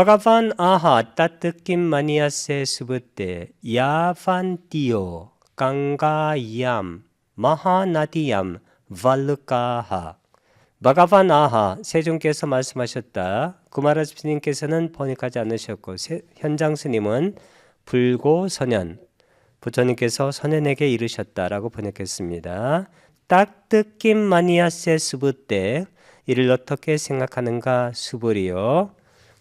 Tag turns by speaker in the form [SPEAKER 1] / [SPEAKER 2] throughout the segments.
[SPEAKER 1] Bhagavan aha tatkim maniase subute yavantiyo gangayam mahanadiyam vallukaha 바가반 아하 세종께서 말씀하셨다. 구마라 스님께서는 번역하지 않으셨고 세, 현장 스님은 불고 선현 부처님께서 선현에게 이르셨다라고 번역했습니다. 딱 듣긴 마니아세 수부 때 이를 어떻게 생각하는가 수보리요.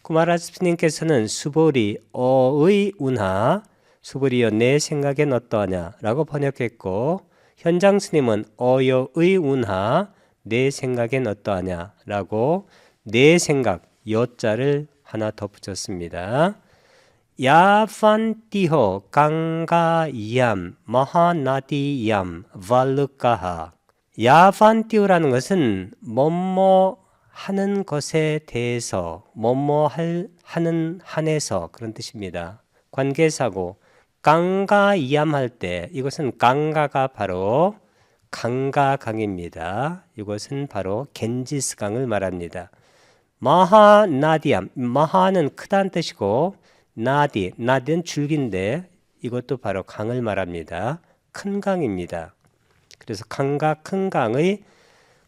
[SPEAKER 1] 구마라 스님께서는 수보리 어의 운하 수보리여 내 생각엔 어떠하냐라고 번역했고 현장 스님은 어여의 운하 내 생각엔 어떠하냐라고 내 생각 여자를 하나 덧붙였습니다. 야판티호 강가이암 마하나디얌 발르카하 야판티오라는 것은 뭐뭐 하는 것에 대해서 뭐뭐 할 하는 한에서 그런 뜻입니다. 관계사고 강가이암 할때 이것은 강가가 바로 강가강입니다. 이것은 바로 겐지스 강을 말합니다. 마하 나디암, 마하는 크다는 뜻이고 나디, 나디는 줄기인데 이것도 바로 강을 말합니다. 큰 강입니다. 그래서 강과 큰 강의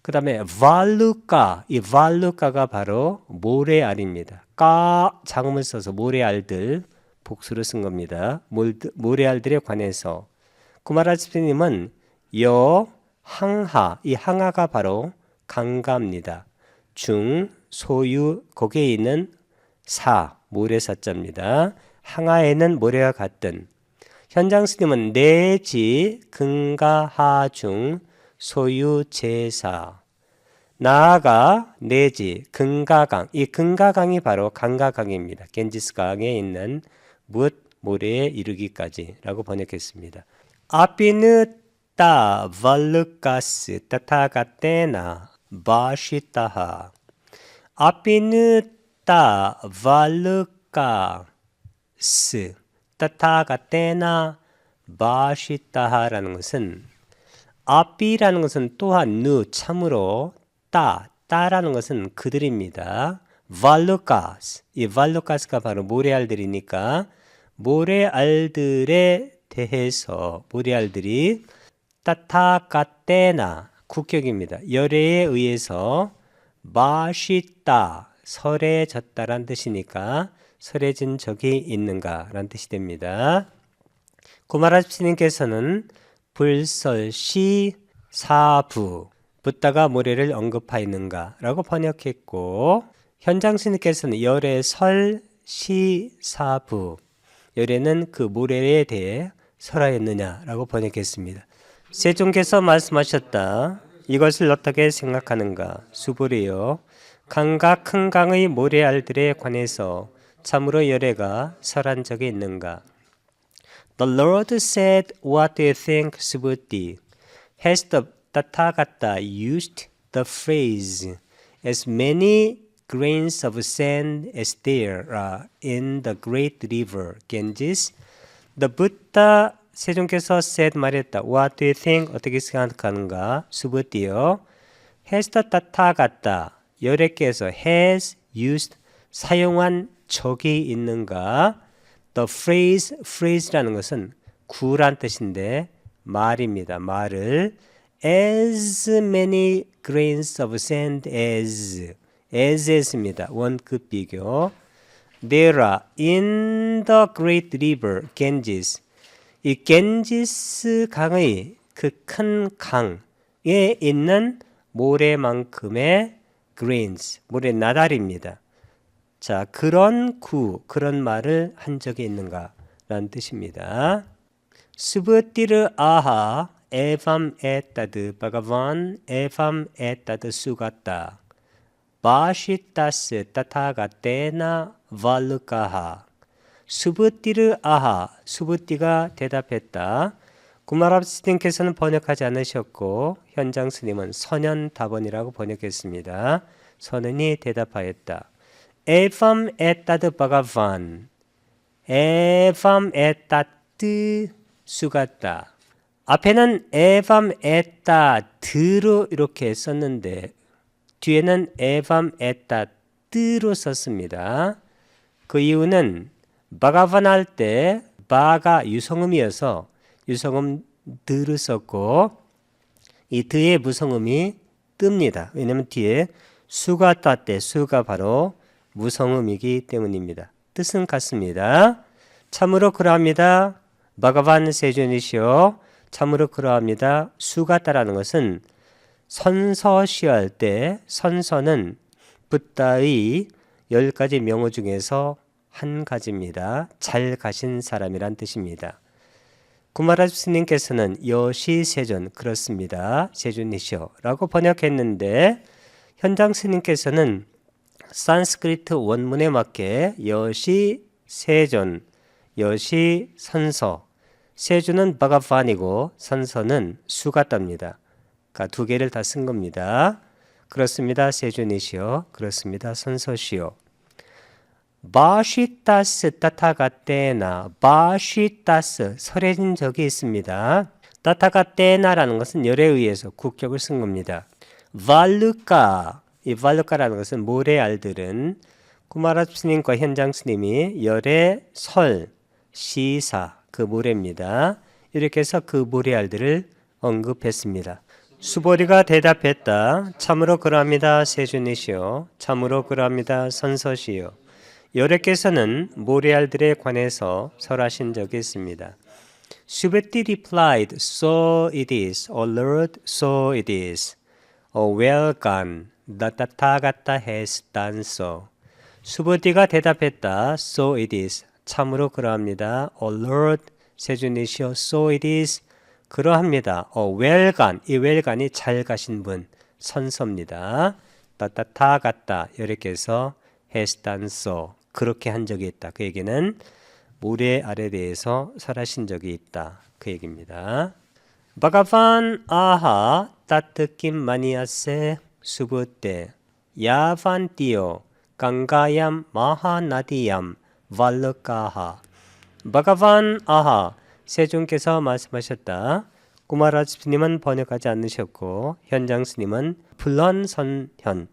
[SPEAKER 1] 그 다음에 발루카, 이 발루카가 바로 모래알입니다. 까 장음을 써서 모래알들 복수로 쓴 겁니다. 모래알들에 관해서 구마라스피님은 여, 항하, 이 항하가 바로 강가입니다. 중, 소유, 거기에 있는 사, 모래사자입니다. 항하에는 모래와 같든 현장 스님은 내지 근가하 중 소유 제사 나아가 내지 근가강 이 근가강이 바로 강가강입니다. 겐지스 강에 있는 무엇 모래에 이르기까지라고 번역했습니다. 아피느 따 발르카스 타타가테나 바시타하 아피느 따 발르카스 타타가테나 바시타하라는 것은 아피라는 것은 또한 누 참으로 따 따라는 것은 그들입니다. 발루카스 이 발루카스가 바로 모래알들이니까 모래알들에 대해서 모래알들이 따타가테나 국격입니다. 열애에 의해서 마시다 설해졌다란 뜻이니까 설해진 적이 있는가란 뜻이 됩니다. 구마라스님께서는 불설시 사부 붓다가 모래를 언급하였는가라고 번역했고 현장 스님께서는 열의 설시 사부 열애는 그 모래에 대해 설하였느냐라고 번역했습니다. 세종께서 말씀하셨다. 이것을 어떻게 생각하는가? 수불이요. 강과 큰 강의 모래알들에 관해서 참으로 열애가 설한 적이 있는가? The Lord said, What do you think, Subhuti? Has the Tathagata used the phrase, as many grains of sand as there are in the great river Ganges? The Buddha 세종께서 said 말했다. What do you think? 어떻게 생각하는가? 수부띠요. has the 타타갔다. 열애께서 has used 사용한 적이 있는가? The phrase, phrase라는 것은 구란 뜻인데 말입니다. 말을 as many grains of sand as as입니다. 원급 비교. There are in the great river Ganges 이 겐지스 강의 그 큰 강에 있는 모래만큼의 grains, 모래 나달입니다. 자, 그런 구, 그런 말을 한 적이 있는가? 라는 뜻입니다. 스브티르 아하 에밤 에따드 바가반 에밤 에따드 수가타 바시타스 타타가테나 발르카하 수부띠르 아하 수부띠가 대답했다. 구마랍 스님께서는 번역하지 않으셨고 현장 스님은 선현 답원이라고 번역했습니다. 선은이 대답하였다. 에팜 에따드 바가반 에팜 에따드 수갔다. 앞에는 에밤 에따 드로 이렇게 썼는데 뒤에는 에밤 에따드로 썼습니다. 그 이유는 바가반 할 때 바가 유성음이어서 유성음 드를 썼고 이 드의 무성음이 뜹니다. 왜냐면 뒤에 수가 땄때 수가 바로 무성음이기 때문입니다. 뜻은 같습니다. 참으로 그러합니다. 바가반 세존이시오. 참으로 그러합니다. 수가 따라는 것은 선서시할 때 선서는 붓다의 열 가지 명어 중에서 한 가지입니다. 잘 가신 사람이란 뜻입니다. 구마라주 스님께서는 여시 세존 그렇습니다. 세존이시오라고 번역했는데 현장 스님께서는 산스크리트 원문에 맞게 여시 세존, 여시 선서 세존은 바가반이고 선서는 수가답니다. 그러니까 두 개를 다 쓴 겁니다. 그렇습니다. 세존이시오. 그렇습니다. 선서시오. 바시타스 따타가테나 바시타스 설해진 적이 있습니다. 따타가테나라는 것은 열에 의해서 국격을 쓴 겁니다. 발루카 이 발루카라는 것은 모래알들은 구마라 스님과 현장 스님이 열의 설 시사 그 모래입니다. 이렇게 해서 그 모래알들을 언급했습니다. 수보리가 대답했다. 참으로 그러합니다. 세준이시오. 참으로 그러합니다. 선서시오. 여래께서는 모래알들에 관해서 설하신 적이 있습니다. Subeti replied, So it is, O Lord, so it is. O well gone, Tathagata has done so. 수보디가 대답했다. So it is. 참으로 그러합니다. O Lord, 세준이시여, so it is. 그러합니다. 어, gone. 이 gone이 잘 가신 분, 선서입니다. 따따타 갔다. 이렇게해서 has done so. 그렇게 한 적이 있다. 그 얘기는 모래 아래 대해서 설하신 적이 있다. 그 얘기입니다. 바가반 아하 따뜻김 마니아세 수부때 야반띠오 강가얌 마하나디얌 발르카하 바가반 아하 세존께서 말씀하셨다. 꾸마라 스님은 번역하지 않으셨고 현장 스님은 불런선현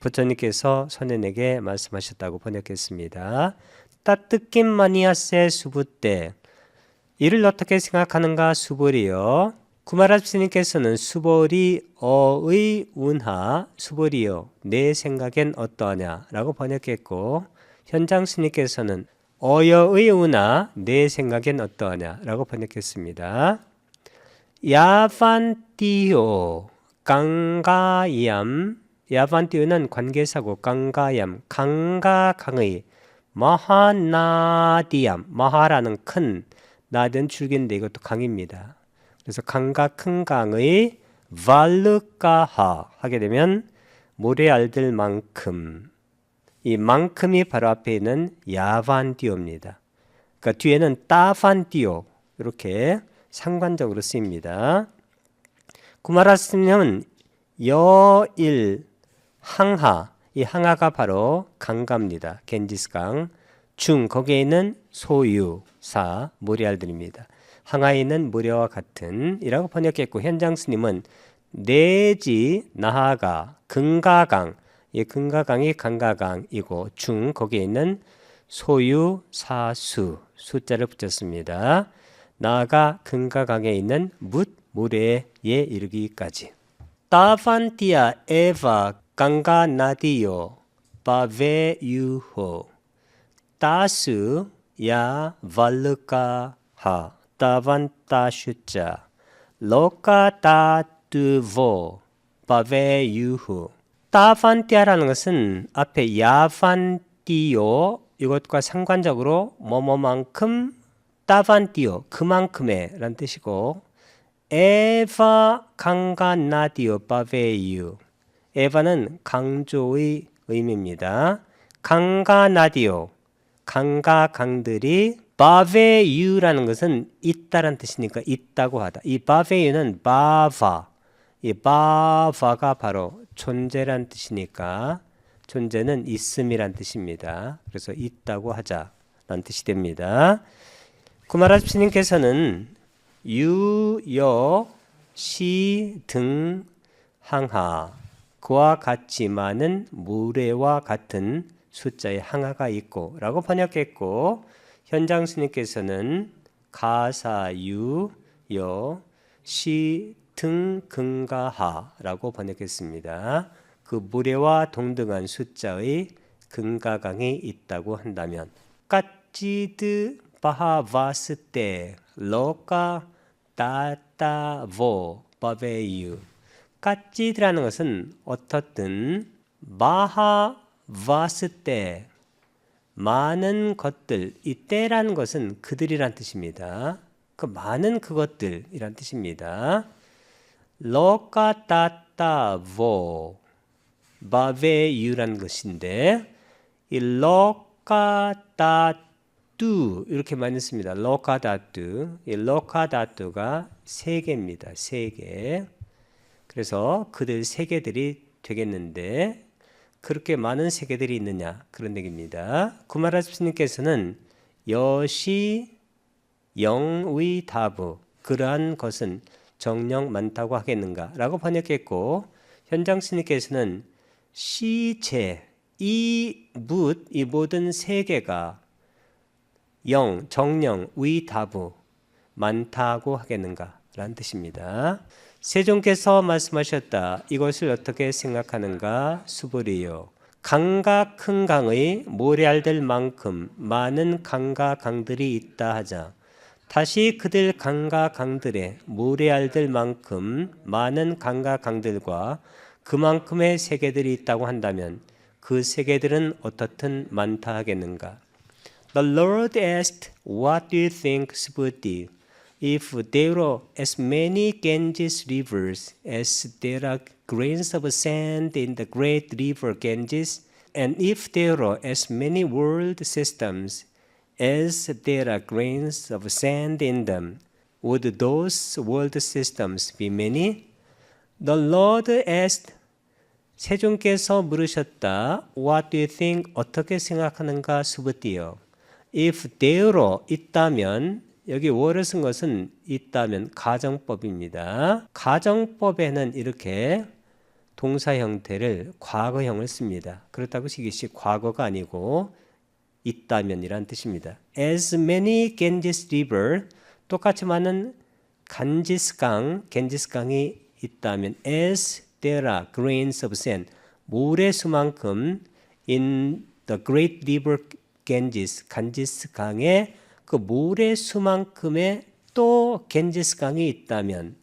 [SPEAKER 1] 부처님께서 선현에게 말씀하셨다고 번역했습니다. 따뜻긴 마니아세 수부때 이를 어떻게 생각하는가 수보리요. 구마라 스님께서는 수보리 어의 운하 수보리요 내 생각엔 어떠하냐라고 번역했고 현장 스님께서는 어여의 운하 내 생각엔 어떠하냐라고 번역했습니다. 야반띠오 강가얌 야반띠오는 관계사고 강가얌 강가 강의 마하나디암 마하라는 큰 나든 줄기인데 이것도 강입니다. 그래서 강가 큰 강의 발르카하 하게 되면 모래알들만큼 이 만큼이 바로 앞에 있는 야반띠오입니다. 그러니까 뒤에는 따반띠오 이렇게 상관적으로 쓰입니다. 구마라스님은 여일 항하 이 항하가 바로 강가입니다. 겐지스강 중 거기에 있는 소유사 모리알들입니다. 항하에 있는 모래와 같은 이라고 번역했고 현장 스님은 내지 나하가 금가강 이 금가강이 강가강이고 중 거기에 있는 소유 사수 숫자를 붙였습니다. 나아가 금가강에 있는 묻 모래에 이르기까지. 따반티아 에바 강가 나디오 바베유호 따스 야 발르카하 따반따슈자. 로카따드보 바베유호 따반티아라는 것은 앞에 야반띠오 이것과 상관적으로 뭐뭐만큼 따반띠오 그만큼의 라는 뜻이고 에바 강가나디오 바베유. 에바는 강조의 의미입니다. 강가나디오 강가 강들이 바베유라는 것은 있다란 뜻이니까 있다고 하다. 이 바베유는 바바 이 바바가 바로 존재란 뜻이니까 존재는 있음이란 뜻입니다. 그래서 있다고 하자라는 뜻이 됩니다. 구마라 스님께서는 유여 시 등 항하 그와 같이 많은 무례와 같은 숫자에 항아가 있고 라고 번역했고 현장 스님께서는 가사유 여 시등근가하라고 번역했습니다. 그 무례와 동등한 숫자의 근가강이 있다고 한다면 까찌드 바하바스테 로카 따따보 바베유 까찌드라는 것은 어떻든 마하바스테 많은 것들 이때라는 것은 그들이란 뜻입니다. 그 많은 그것들이란 뜻입니다. 로카따따보 바베유라는 것인데 이 로카따뚜 이렇게 많이 씁니다. 로카다뚜 이 로카다뚜가 세 개입니다. 세 개. 그래서 그들 세 개들이 되겠는데 그렇게 많은 세계들이 있느냐 그런 얘기입니다. 구마라스님께서는 여시 영의 다부 그러한 것은 정령 많다고 하겠는가라고 번역했고 현장 스님께서는 시체 이묻이 모든 세계가 영 정령 위다부 많다고 하겠는가라는 뜻입니다. 세종께서 말씀하셨다. 이것을 어떻게 생각하는가? 수불이요. 강과 큰 강의 모래알들 만큼 많은 강과 강들이 있다 하자. 다시 그들 강과 강들의 모래알들 만큼 많은 강과 강들과 그만큼의 세계들이 있다고 한다면 그 세계들은 어떻든 많다 하겠는가? The Lord asked, What do you think, Subhuti? If there are as many Ganges rivers as there are grains of sand in the great river Ganges, and if there are as many world systems as there are grains of sand in them, would those world systems be many? The Lord asked, 세종께서 물으셨다. What do you think? 어떻게 생각하는가? 수부띠요. If there are 있다면 여기 월을 쓴 것은 있다면 가정법입니다. 가정법에는 이렇게 동사 형태를 과거형을 씁니다. 그렇다고 이것이 과거가 아니고 있다면이란 뜻입니다. As many Ganges River 똑같이 많은 간지스강, 겐지스강이 있다면 as there are grains of sand 모래수만큼 in the great river Ganges, 간지스강에 그 모래수만큼의 또 겐지스강이 있다면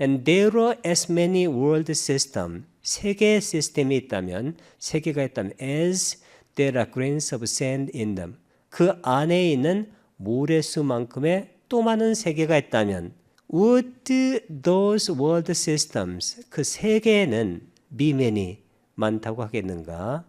[SPEAKER 1] and there are as many world system 세계 시스템이 있다면 세계가 있다면 as there are grains of sand in them 그 안에 있는 모래수만큼의 또 많은 세계가 있다면 would those world systems 그 세계에는 be many 많다고 하겠는가?